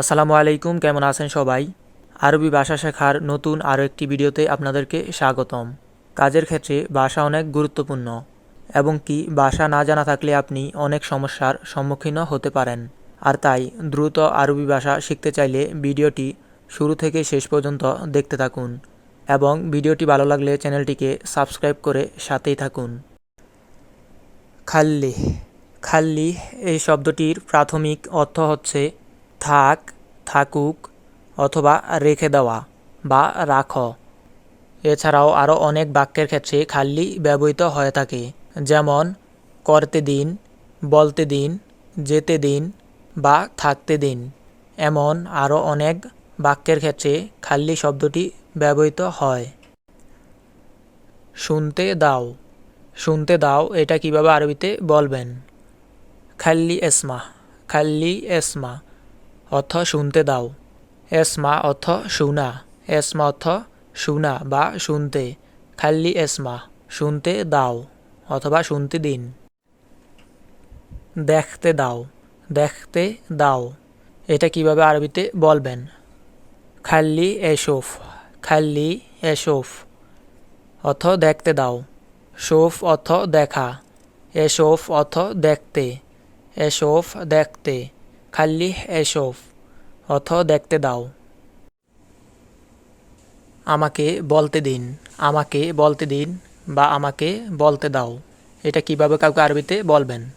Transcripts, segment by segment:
আসসালামু আলাইকুম, কেমন আছেন সবাই? আরবি ভাষা শেখার নতুন আরও একটি ভিডিওতে আপনাদেরকে স্বাগতম। কাজের ক্ষেত্রে ভাষা অনেক গুরুত্বপূর্ণ এবং কি ভাষা না জানা থাকলে আপনি অনেক সমস্যার সম্মুখীন হতে পারেন। আর তাই দ্রুত আরবি ভাষা শিখতে চাইলে ভিডিওটি শুরু থেকে শেষ পর্যন্ত দেখতে থাকুন এবং ভিডিওটি ভালো লাগলে চ্যানেলটিকে সাবস্ক্রাইব করে সাথেই থাকুন। খাল্লি খাল্লি এই শব্দটির প্রাথমিক অর্থ হচ্ছে থাক, থাকুক অথবা রেখে দেওয়া বা রাখো। এছাড়াও আরও অনেক বাক্যের ক্ষেত্রে খাল্লি ব্যবহৃত হয়ে থাকে, যেমন করতে দিন, বলতে দিন, যেতে দিন বা থাকতে দিন। এমন আরও অনেক বাক্যের ক্ষেত্রে খাল্লি শব্দটি ব্যবহৃত হয়। শুনতে দাও। শুনতে দাও, এটা কীভাবে আরবিতে বলবেন? খাল্লি এসমা খাল্লি এসমা। অর্থ শুনতে দাও। এসমা অর্থ শোনা। এসমা অর্থ শোনা বা শুনতে। খাল্লি এসমা, শুনতে দাও অথবা শুনতে দিন। দেখতে দাও দেখতে দাও। এটা কীভাবে আরবিতে বলবেন? খাল্লি এশোফ খাল্লি এশোফ অর্থ দেখতে দাও। শোফ অর্থ দেখা। এশোফ অর্থ দেখতে। এশোফ দেখতে। খাল্লি এশোফ অথ দেখতে দাও। আমাকে বলতে দিন, আমাকে বলতে দিন বা আমাকে বলতে দাও। এটা কীভাবে কাউকে আরবিতে বলবেন?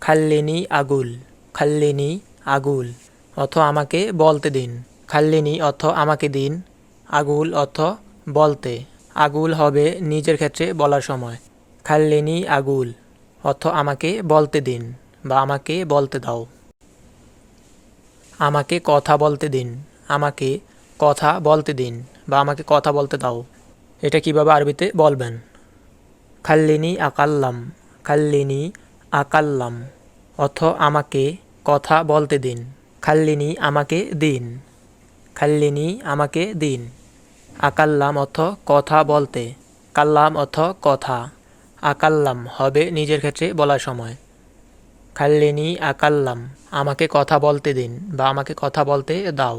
খাল্লিনি আগুল খাল্লিনি আগুল, অথ আমাকে বলতে দিন। খাল্লিনি অথ আমাকে দিন, আগুল অথ বলতে। আগুল হবে নিজের ক্ষেত্রে বলার সময়। খাল্লিনি আগুল, অথ আমাকে বলতে দিন বা আমাকে বলতে দাও। আমাকে কথা বলতে দিন। আমাকে কথা বলতে দিন বা আমাকে কথা বলতে দাও। এটা কীভাবে আরবিতে বলবেন? খাল্লিনি আকাল্লাম খাল্লিনি আকাল্লাম। অথ আমাকে কথা বলতে দিন। খাল্লিনি আমাকে দিন। খাল্লিনি আমাকে দিন। আকাল্লাম অথ কথা বলতে। কাল্লাম অথ কথা। আকাল্লাম হবে নিজের ক্ষেত্রে বলার সময়। খাল্লিনি আকাল্লাম, আমাকে কথা বলতে দিন বা আমাকে কথা বলতে দাও।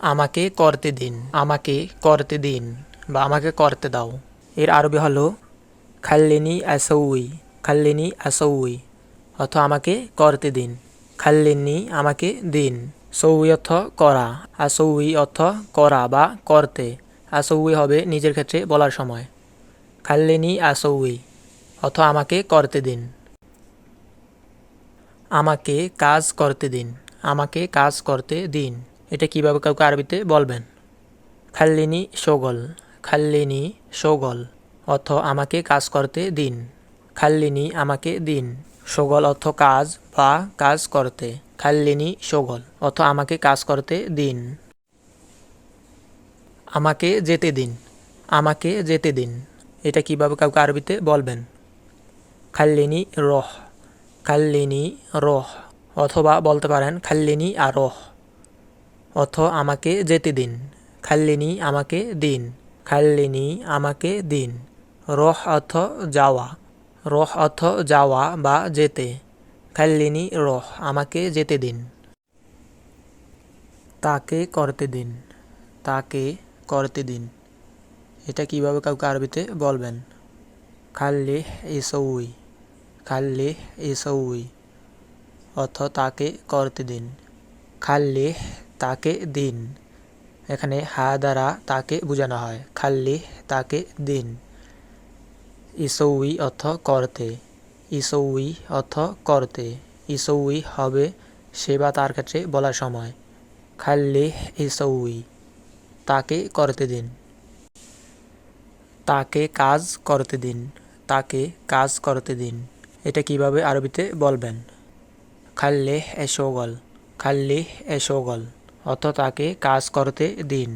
আমাকে করতে দিন, আমাকে করতে দিন বা আমাকে করতে দাও। এর আরবি হলো, খাল্লিনি আসৌই খাল্লিনি আসৌই অর্থ আমাকে করতে দিন। খাল্লিনি আমাকে দিন, সৌই অর্থ করা আসৌই অর্থ করা বা করতে। আসৌই হবে নিজের ক্ষেত্রে বলার সময়। খাল্লিনি আসৌই অর্থ আমাকে করতে দিন। আমাকে কাজ করতে দিন। আমাকে কাজ করতে দিন। এটা কীভাবে কাউকে আরবিতে বলবেন? খাল্লিনি সোগল। খাল্লিনি সোগল। অর্থ আমাকে কাজ করতে দিন। খাল্লিনি আমাকে দিন। সোগল অর্থ কাজ বা কাজ করতে। খাল্লিনি সোগল অর্থ আমাকে কাজ করতে দিন। আমাকে যেতে দিন। আমাকে যেতে দিন। এটা কীভাবে কাউকে আরবিতে বলবেন? খাল্লিনি রহ খাল্লিনি রহ, অথবা বলতে পারেন খাল্লিনি আরহ অথ আমাকে যেতে দিন, খাল্লিনি আমাকে দিন, খাল্লিনি আমাকে দিন। রহ অর্থ যাওয়া, রহ অর্থ যাওয়া বা যেতে, খাল্লিনি রহ আমাকে যেতে দিন। তাকে করতে দিন, তাকে করতে দিন। এটা কীভাবে কাউকে আরবিতে বলবেন? খাল্লি ইসৌই খাল্লি ইসৌই অর্থ তাকে করতে দিন। খাল্লি তাকে দিন। এখানে হা দ্বারা তাকে বোঝানো হয়। খাল্লি তাকে দিন। ইসৌই অর্থ করতে। ইসৌই অর্থ করতে। ইসৌই হবে সেবা তার ক্ষেত্রে বলার সময়। খাল্লি ইসৌই তাকে করতে দিন। তাকে কাজ করতে দিন। তাকে কাজ করতে দিন। এটা কীভাবে আরবিতে বলবেন? খাল্লে এসোগল খাল্লি এসোগল অর্থ তাকে কাজ করতে দিন।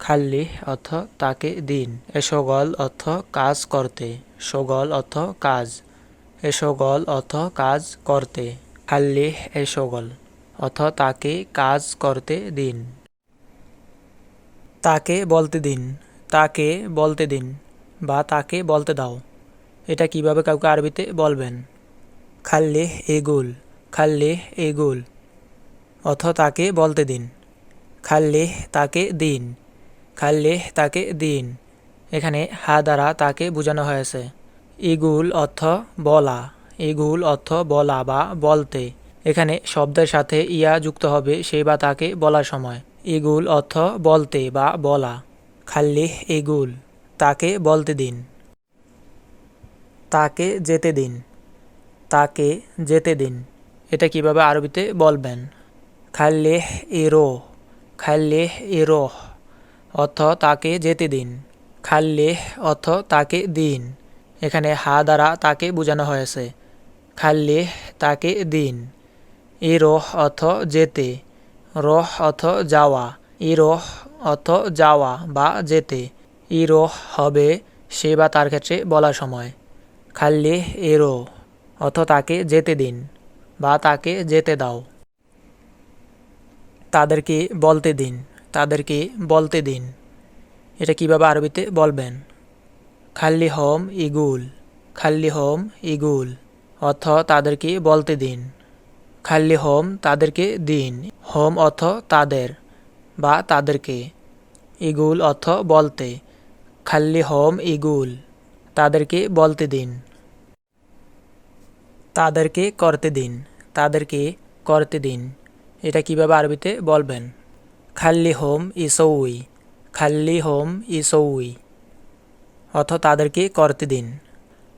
খাল্লি অর্থ তাকে দিন এসোগল অর্থ কাজ করতে সগল অর্থ কাজ এসোগল অর্থ কাজ করতে, খাল্লি এসোগল অর্থ তাকে কাজ করতে দিন। তাকে বলতে দিন, তাকে বলতে দিন, বা তাকে বলতে দাও। এটা কীভাবে কাউকে আরবিতে বলবেন? খাল্লে এগুল খাল্লে এগুল অথ তাকে বলতে দিন। খাল্লিহ তাকে দিন খাল্লিহ তাকে দিন। এখানে হা দ্বারা তাকে বোঝানো হয়েছে। ইগুল অর্থ বলা ইগুল অর্থ বলা বা বলতে। এখানে শব্দের সাথে ইয়া যুক্ত হবে সে বা তাকে বলার সময়। ইগুল অর্থ বলতে বা বলা। খাল্লিহ ইগুল তাকে বলতে দিন। তাকে যেতে দিন। তাকে যেতে দিন। এটা কীভাবে আরবিতে বলবেন? খাল্লেহ ইরো খাল্লেহ ইরো অর্থ তাকে যেতে দিন। খাল্লেহ অর্থ তাকে দিন। এখানে হা দ্বারা তাকে বোঝানো হয়েছে। খাল্লেহ তাকে দিন। ইরোহ অর্থ যেতে। রহ অর্থ যাওয়া। ইরোহ অর্থ যাওয়া বা যেতে। ইরোহ হবে সে বা তার ক্ষেত্রে বলার সময়। খাল্লি এরো, অথ তাকে যেতে দিন বা তাকে যেতে দাও। তাদেরকে বলতে দিন, তাদেরকে বলতে দিন। এটা কীভাবে আরবিতে বলবেন? খাল্লি হোম ইগুল, খাল্লি হোম ইগুল অর্থ তাদেরকে বলতে দিন। খাল্লি হোম তাদেরকে দিন, হোম অর্থ তাদের বা তাদেরকে। ইগুল অর্থ বলতে, খাল্লি হোম ইগুল, তাদেরকে বলতে দিন। তাদেরকে করতে দিন, তাদেরকে করতে দিন। এটা কীভাবে আরবিতে বলবেন? খাল্লি হোম ইসৌই, খাল্লি হোম ইসৌই। অথ তাদেরকে করতে দিন।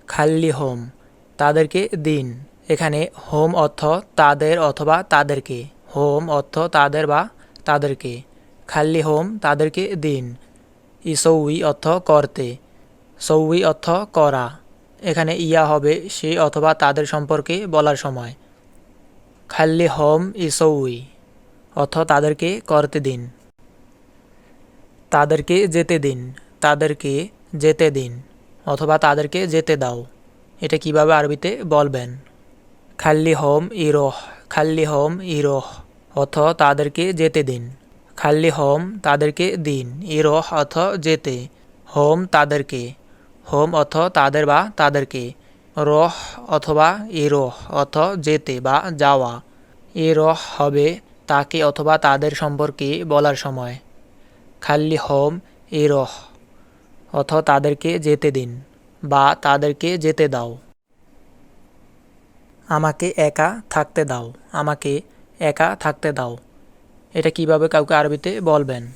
খাল্লি হোম, তাদেরকে দিন। এখানে হোম অর্থ তাদের অথবা তাদেরকে। হোম অর্থ তাদের বা তাদেরকে। খাল্লি হোম, তাদেরকে দিন। ইসৌই অর্থ করতে। সৌই অর্থ করা। এখানে ইয়া হবে সে অথবা তাদের সম্পর্কে বলার সময়। খাল্লি হোম ইসৌই, অর্থ তাদেরকে করতে দিন। তাদেরকে যেতে দিন, তাদেরকে যেতে দিন, অথবা তাদেরকে যেতে দাও। এটা কীভাবে আরবিতে বলবেন? খাল্লি হোম ইরোহ, খাল্লি হোম ইরোহ অথ তাদেরকে যেতে দিন। খাল্লি হোম তাদেরকে দিন, ইরোহ অথ যেতে, হোম তাদেরকে। হোম অথ তাদের বা তাদেরকে, রহ অথবা ইরোহ অথ যেতে বা যাওয়া। ইরহ হবে তাকে অথবা তাদের সম্পর্কে বলার সময়। খাল্লি হোম ইরহ অথ তাদেরকে যেতে দিন বা তাদেরকে যেতে দাও। আমাকে একা থাকতে দাও, আমাকে একা থাকতে দাও। এটা কীভাবে কাউকে আরবিতে বলবেন?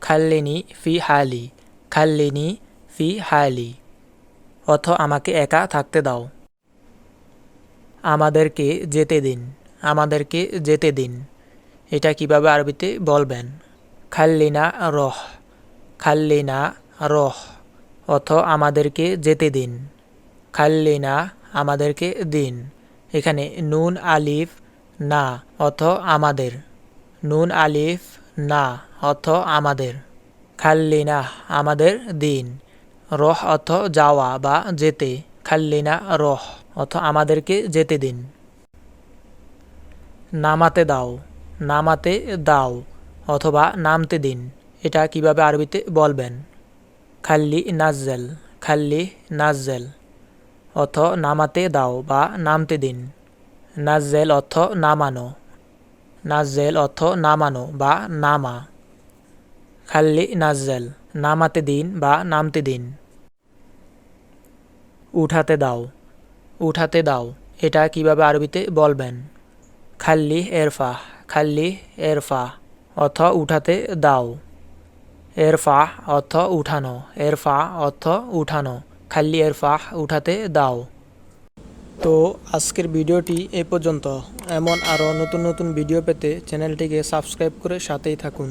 খাল্লিনি ফি হালি, খাল্লিনি ফি হালি অথ আমাকে একা থাকতে দাও। আমাদেরকে যেতে দিন, আমাদেরকে যেতে দিন। এটা কীভাবে আরবিতে বলবেন? খাল্লিনা রহ খাল্লিনা রহ, অথ আমাদেরকে যেতে দিন। খাল্লিনা আমাদেরকে দিন। এখানে নুন, আলিফ, না, অথ আমাদের। নুন, আলিফ, না, অথ আমাদের। খাল্লিনা আমাদের দিন। রহ অর্থ যাওয়া বা যেতে, খাল্লিনা রহ অর্থ আমাদেরকে যেতে দিন। নামাতে দাও নামাতে দাও অথবা নামতে দিন, এটা কীভাবে আরবিতে বলবেন? খাল্লি নাজ্জেল খাল্লি নাজ্জেল অথ নামাতে দাও বা নামতে দিন। নাজ্জেল অর্থ নামানো, নাজ্জেল অর্থ নামানো বা নামা। খাল্লি নাজ্জেল, নামাতে দিন বা নামতে দিন। উঠাতে দাও উঠাতে দাও, এটা কীভাবে আরবিতে বলবেন? খাল্লি এরফা খাল্লি এরফা অর্থ উঠাতে দাও। এরফা অর্থ উঠানো এরফা অর্থ উঠানো, খাল্লি এরফা উঠাতে দাও। তো আজকের ভিডিওটি এ পর্যন্ত। এমন আরও নতুন নতুন ভিডিও পেতে চ্যানেলটিকে সাবস্ক্রাইব করে সাথেই থাকুন।